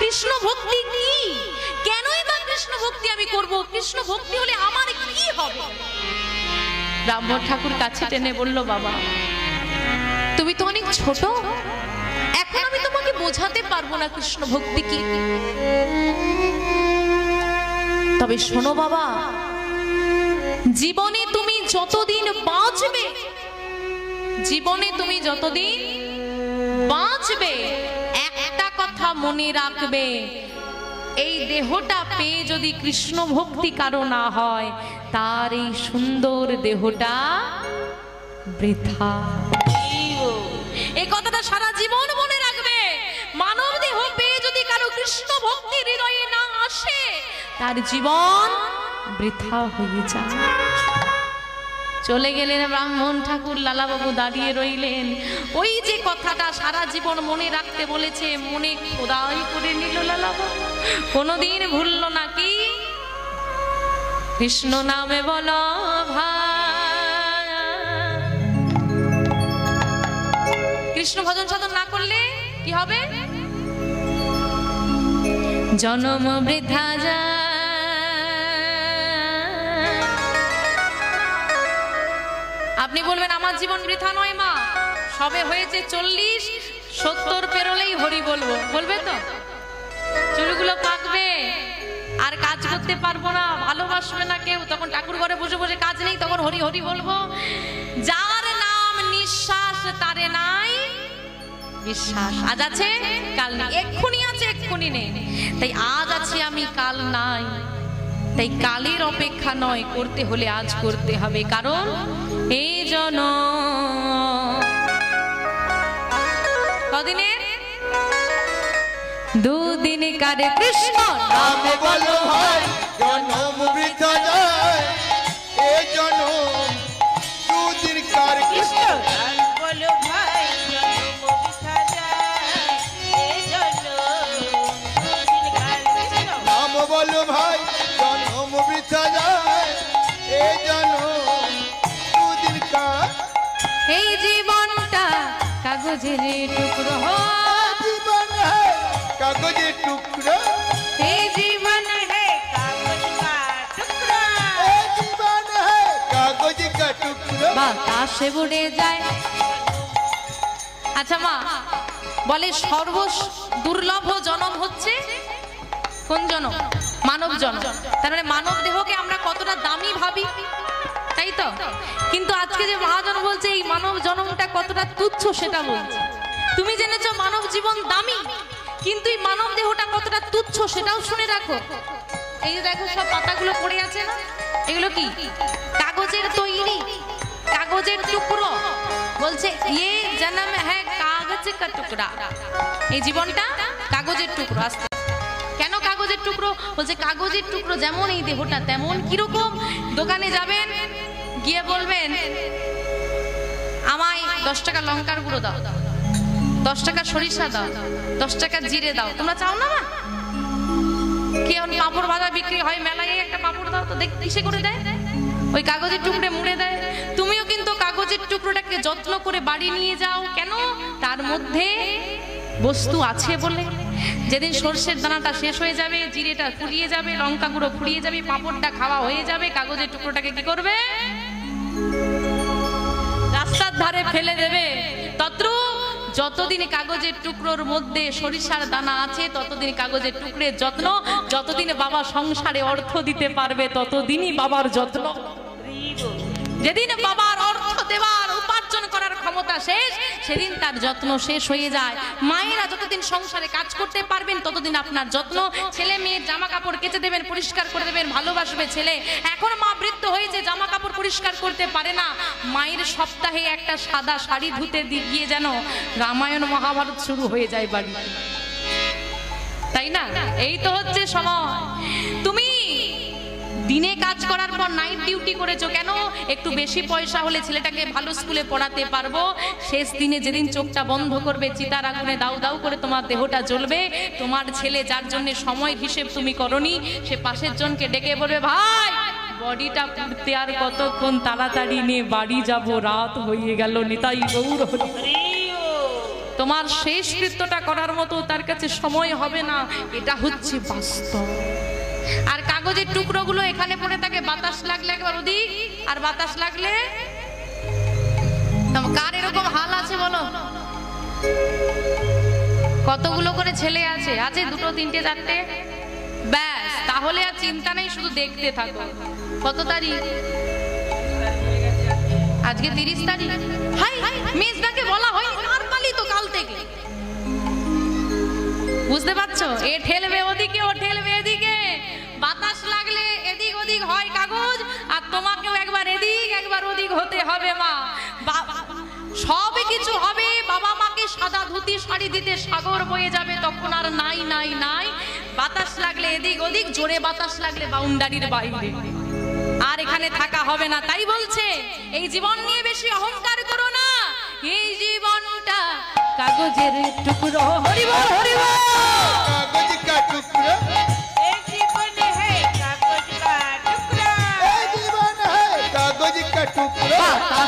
কৃষ্ণ ভক্তি কি? কেনই বা কৃষ্ণ ভক্তি আমি করব? কৃষ্ণ ভক্তি হলে আমার কি হবে? ব্রাহ্মণ ঠাকুর কাছে টেনে বলল, বাবা, তুমি তো অনেক ছোট। এখন আমি তোমাকে বোঝাতে পারব না কৃষ্ণ ভক্তি কি। তবে শোনো বাবা, জীবনে তুমি যতদিন বাঁচবে, জীবনে তুমি যতদিন বাঁচবে মনে রাখবে। এই দেহটা পেয়ে যদি কৃষ্ণ ভক্তি কারও না হয়, তার এই সুন্দর দেহটা বৃথা। এই কথাটা সারা জীবন মনে রাখবে। মানব দেহ পেয়ে যদি কারও কৃষ্ণ ভক্তি হৃদয়ে না আসে, তার জীবন বৃথা হয়ে যায়। চলে গেলেন ব্রাহ্মণ ঠাকুর, লালাবাবু দাঁড়িয়ে রইলেন। ওই কথাটা সারা জীবন মনে রাখতে বলেছে, মনে খোদাই করে নিল লালাবাবু কোনোদিন ভুললো নাকি? কৃষ্ণ নামে বল কৃষ্ণ ভজন সাধন না করলে কি হবে? জনম বৃদ্ধা যা আপনি বলবেন, আমার জীবন বৃথা নয় মা। সবে হয়েছে চল্লিশ, সত্তর পেরোলেই হরি বলব। বলবে তো? চুলগুলো পাকবে। আর কাজ করতে পারব না, ভালোবাসবে না কেউ। তখন ঠাকুর ঘরে বসে বসে কাজ নেই, তখন হরি হরি বলব, যার নাম নিঃশ্বাস, তারে নাই বিশ্বাস। আজ আছে? কাল এক্ষুনি আছে, এক্ষুনি নেই। তাই আজ আছি আমি, কাল নাই। তাই কালের অপেক্ষা নয়, করতে হলে আজ করতে হবে। কারণ এই জন কদিনের দুদিন কারে কৃষ্ণ নাম বলো ভাই জনম বৃথা যায় এ জনম আচ্ছা মা বলে সর্ব দুর্লভ জনম হচ্ছে? কোন জনম? মানব জনম তার মানে মানব দেহকে আমরা কতটা দামি ভাবি? তাই তো? কিন্তু আজকে যে মহাজন বলছে, এই মানব জনমটা কতটা তুচ্ছ সেটা বলছে। তুমি জেনেছো মানব জীবন দামি, কিন্তু এই মানব দেহটা কতটা তুচ্ছ সেটাও শুনে রাখো। এই যে দেখো, সব পাতাগুলো পড়ে আছে না? এগুলো কি? কাগজের তৈরি, কাগজের টুকরো। বলছে ইয়ে জন্ম হ্যাঁ কাগজ কা টুকরা। এই জীবনটা কাগজের টুকরো আস্তে। কেন কাগজের টুকরো? বলছে, কাগজের টুকরো যেমন এই দেহটা, তেমন কীরকম? দোকানে যাবেন গিয়ে বলবেন, আমায় দশ টাকা লঙ্কার গুঁড়ো দাও, দশ টাকা সরিষা দাও, দশ টাকা জিরে দাও। তোমরা চাও না মা? কেমন পাপড় ভাজা বিক্রি হয়? মেলায় একটা পাপড় দাও তো দেখ কিসে করে দেয়। ওই কাগজের টুকরে মুড়ে দেয়। তুমিও কিন্তু কাগজের টুকরোটাকে যত্ন করে বাড়ি নিয়ে যাও। কেন? তার মধ্যে বস্তু আছে বলে। যেদিন সর্ষের দানাটা শেষ হয়ে যাবে, জিরেটা ফুরিয়ে যাবে, লঙ্কা গুঁড়ো ফুরিয়ে যাবে, পাঁপড়টা খাওয়া হয়ে যাবে, কাগজের টুকরোটাকে কি করবে? রাস্তার ধারে ফেলে দেবে। তত্র যতদিন কাগজের টুকরোর মধ্যে সরিষার দানা আছে, ততদিন কাগজের টুকরের যত্ন, যতদিন বাবা সংসারে অর্থ দিতে পারবে, ততদিনই বাবার যত্ন। যেদিন বাবার ক্ষমতা শেষ, সেদিন তার যত্ন শেষ হয়ে যায়। মায়েরা যতদিন সংসারে কাজ করতে পারবেন, ততদিন আপনার যত্ন। ছেলে মেয়ের জামা কাপড় কেচে দেবেন, পরিষ্কার করে দেবেন, ভালোবাসবে ছেলে। এখন মা বৃদ্ধ হয়েছে জামা কাপড় পরিষ্কার করতে পারে না, মায়ের সপ্তাহে একটা সাদা শাড়ি ধুতে দি- গিয়ে যেন রামায়ণ মহাভারত শুরু হয়ে যায় বাড়িতে। তাই না? এই তো হচ্ছে সময়। তুমি দিনে কাজ করার পর নাইট ডিউটি করেছ কেন? একটু বেশি পয়সা হলে ছেলেটাকে ভালো স্কুলে পড়াতে পারব। শেষ দিনে যেদিন চোখটা বন্ধ করবে, চিতার আগুনে দাউ দাউ করে তোমার দেহটা জ্বলবে। তোমার ছেলে যার জন্য সময় হিসেব তুমি করনি, সে পাশের জনকে ডেকে বলবে, ভাই বডিটা পুড়তে আর কতক্ষণ তাড়াতাড়ি নিয়ে বাড়ি যাব? রাত হয়ে গেল, নিতাই গৌর তোমার শেষ কৃত্যটা করার মতো তার কাছে সময় হবে না। এটা হচ্ছে বাস্তব। আর কাগজের টুকরোগুলো এখানে পড়ে থাকে, বাতাস লাগলে একবার ওদিক আর বাতাস লাগলে কার এরকম হাল আছে বলো? কতগুলো করে ছেলে আছে? আছে দুটো, তিনটে, চারটে? ব্যাস, তাহলে আর চিন্তা নেই, শুধু দেখতে থাকো। কত তারিখ? আজকে তিরিশ তারিখ? হাই, মেজদাকে বলা হয় নর্মালি তো কাল থেকে। বুঝতে পারছ? এ ঠেলবে কাগজ, আর তোমাকেও একবার এদিক, একবার ওদিক হতে হবে মা। সব কিছু হবে, বাবা মাকে সাদা ধুতি, শাড়ি দিতে সাগর বয়ে যাবে, তখন আর নাই নাই নাই। বাতাস লাগলে এদিক ওদিক, জোরে বাতাস লাগলে বাউন্ডারির বাইরে। আর এখানে থাকা হবে না, তাই বলছে, এই জীবন নিয়ে বেশি অহংকার করো না। এই জীবনটা কাগজের টুকরো। হরিবল হরিবল!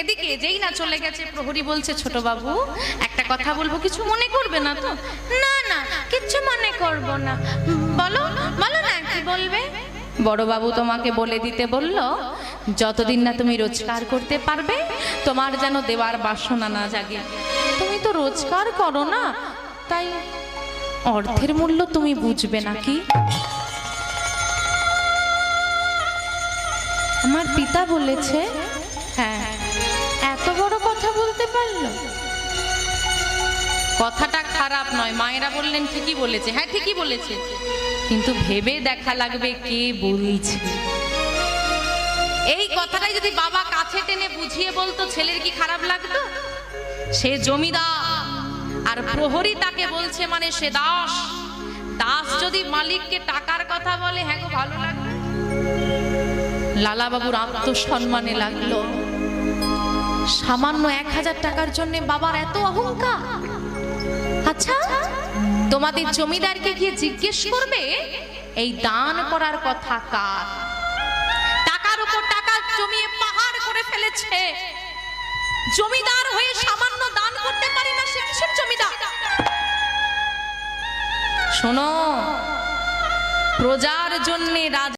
এদিকে যেই না চলে গেছে, প্রহরী বলছে, ছোট বাবু, একটা কথা বলব, কিছু মনে করবে না তো? না না, কিচ্ছু মনে করব না। বলো বলো না, কি বলবে? বড় বাবু তোমাকে বলে দিতে বলল, যতদিন না তুমি রোজগার করতে পারবে, তোমার যেন দেওয়ার বাসনা না জাগে। তুমি তো রোজগার করো না, তাই অর্থের মূল্য তুমি বুঝবে নাকি আমার পিতা বলেছে কথাটা খারাপ নয়। মায়েরা বললেন, ঠিকই বলেছে। হ্যাঁ ঠিকই বলেছে। কিন্তু ভেবে দেখা লাগবে কে বলছে। এই কথাটাই যদি বাবা কাছে টেনে বুঝিয়ে বলতো, ছেলের কি খারাপ লাগতো? সে জমিদার। আর প্রহরী তাকে বলছে মানে সে দাস। দাস যদি মালিককে টাকার কথা বলে হ্যাঁ ভালো লাগবে লালাবাবুর আত্মসম্মানে লাগল। সামান্য এক হাজার টাকার জন্য বাবার এত অহংকার। আচ্ছা তোমাদের জমিদারকে গিয়ে জিজ্ঞেস করবে, এই দান করার কথা কার? টাকার উপর টাকা জমিয়ে পাহাড় করে ফেলেছে। জমিদার হয়ে সামান্য দান করতে পারি না সে কিসের জমিদার? শোনো, প্রজার জন্যে রাজা